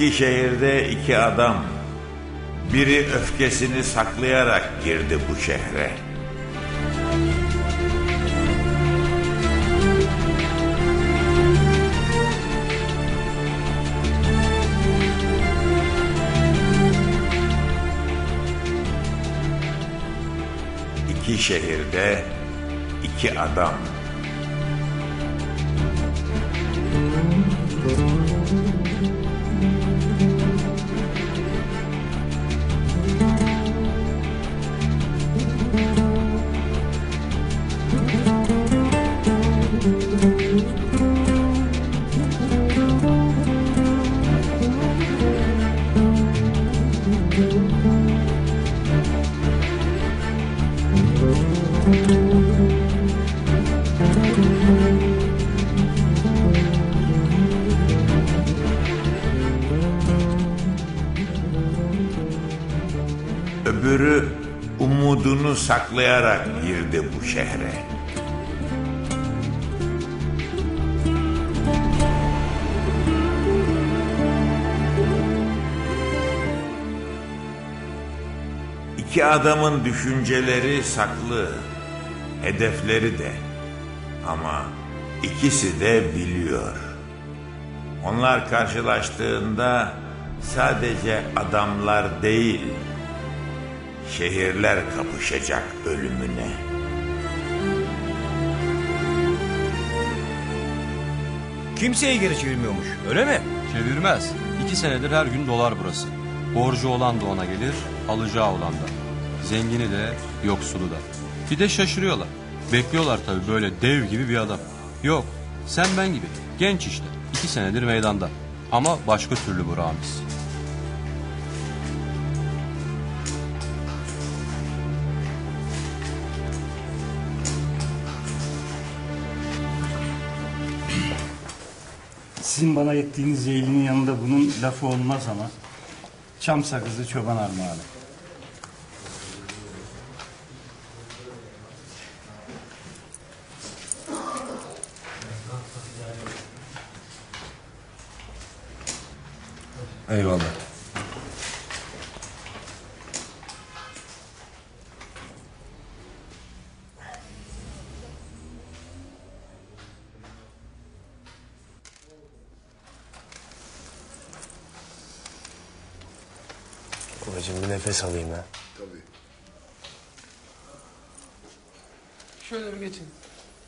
İki şehirde iki adam. Biri öfkesini saklayarak girdi bu şehre. İki şehirde iki adam. Umudunu saklayarak girdi bu şehre. İki adamın düşünceleri saklı, hedefleri de. Ama ikisi de biliyor. Onlar karşılaştığında sadece adamlar değil, şehirler kapışacak ölümüne. Kimseye geri çevirmiyormuş öyle mi? Çevirmez. İki senedir her gün dolar burası. Borcu olan da ona gelir, alacağı olan da. Zengini de, yoksulu da. Bir de şaşırıyorlar. Bekliyorlar tabii böyle dev gibi bir adam. Yok, sen ben gibi. Genç işte. İki senedir meydanda. Ama başka türlü bu Ramiz. Sizin bana ettiğiniz yeğlinin yanında bunun lafı olmaz ama... ...çam sakızı çoban armağanı. Eyvallah. Babacığım bir nefes alayım ha. Şöyle bir geçin.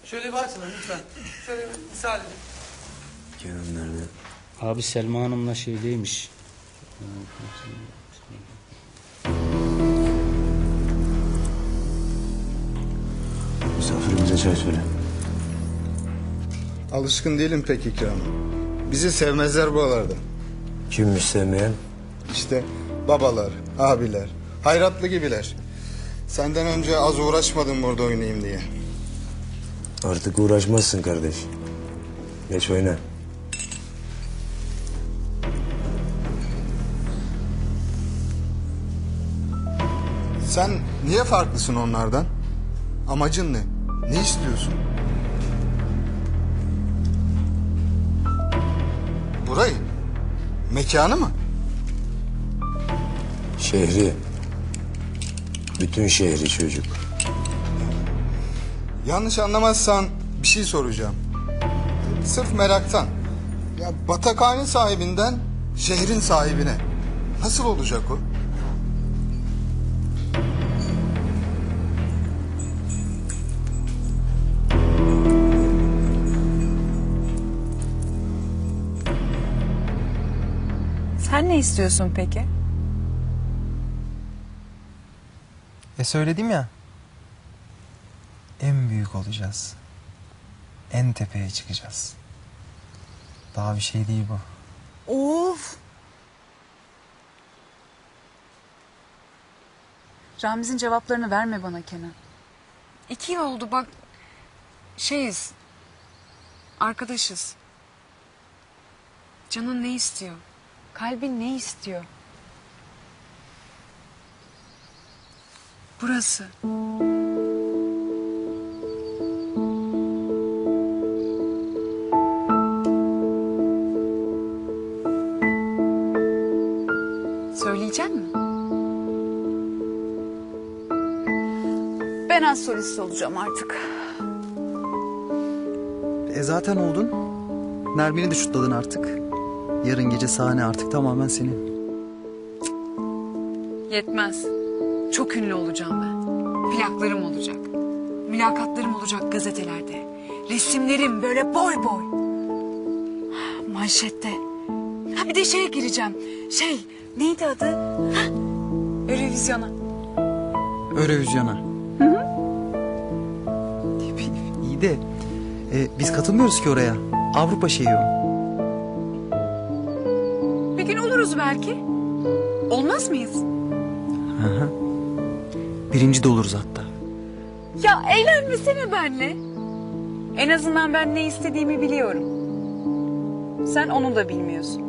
Şöyle bir açın lütfen. Şöyle bir müsaade edin. Kenan nerede? Abi Selma Hanım'la şeydeymiş. Misafirimize çay söyle. Alışkın değilim pek ikrama. Bizi sevmezler buralarda. Kimmiş sevmeyen? İşte babalar, abiler, hayratlı gibiler. Senden önce az uğraşmadım burada oynayayım diye. Artık uğraşmazsın kardeş. Geç oyna. Sen niye farklısın onlardan? Amacın ne? Ne istiyorsun? Burayı? Mekanı mı? Şehri. Bütün şehri çocuk. Yanlış anlamazsan bir şey soracağım. Sırf meraktan. Ya batakhane sahibinden şehrin sahibine. Nasıl olacak o? Sen ne istiyorsun peki? E söyledim ya. En büyük olacağız. En tepeye çıkacağız. Daha bir şey değil bu. Of! Ramiz'in cevaplarını verme bana Kenan. İki yıl oldu bak. Şeyiz. Arkadaşız. Canın ne istiyor? Kalbin ne istiyor? Burası. Gelecek mi? Ben az solist olacağım artık. E zaten oldun. Nermin'i de şutladın artık. Yarın gece sahne artık tamamen senin. Yetmez. Çok ünlü olacağım ben. Plaklarım olacak. Mülakatlarım olacak gazetelerde. Resimlerim böyle boy boy. Manşette. Ha bir de şeye gireceğim. Şey neydi adı? Ha, Eurovizyona. Eurovizyona. Hı hı. İyi de e, biz katılmıyoruz ki oraya. Avrupa şeyi o. Bir gün oluruz belki. Olmaz mıyız? Birinci de oluruz hatta. Ya eğlenmesene benle. En azından ben ne istediğimi biliyorum. Sen onu da bilmiyorsun.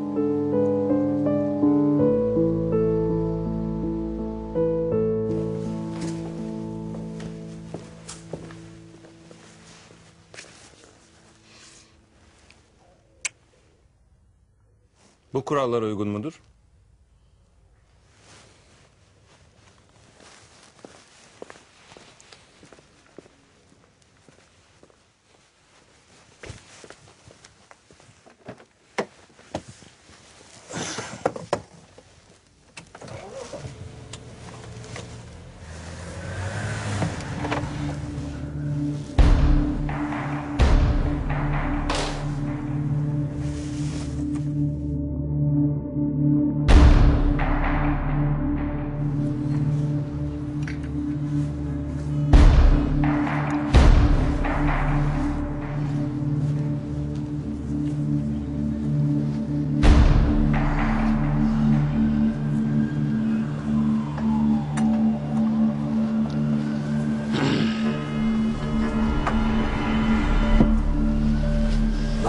Bu kurallara uygun mudur?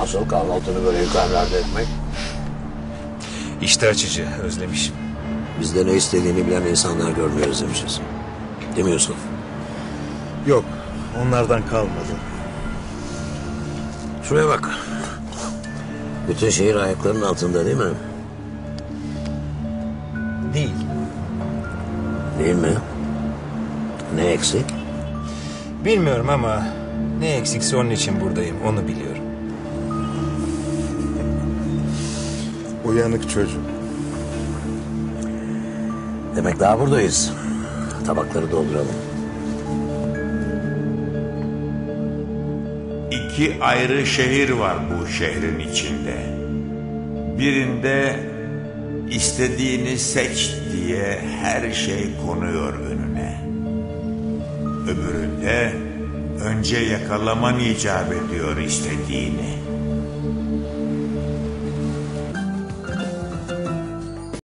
Nasıl kahvaltını böyle yukarılarda etmek? İşte açıcı, özlemişim. Biz de ne istediğini bilen insanlar görmeyi özlemişiz. Değil mi Yusuf? Yok, onlardan kalmadı. Şuraya bak. Bütün şehir ayaklarının altında değil mi? Değil. Değil mi? Ne eksik? Bilmiyorum ama ne eksikse onun için buradayım, onu biliyorum. Uyanık çocuk. Demek daha buradayız. Tabakları dolduralım. İki ayrı şehir var bu şehrin içinde. Birinde istediğini seç diye her şey konuyor önüne. Öbüründe önce yakalaman icap ediyor istediğini.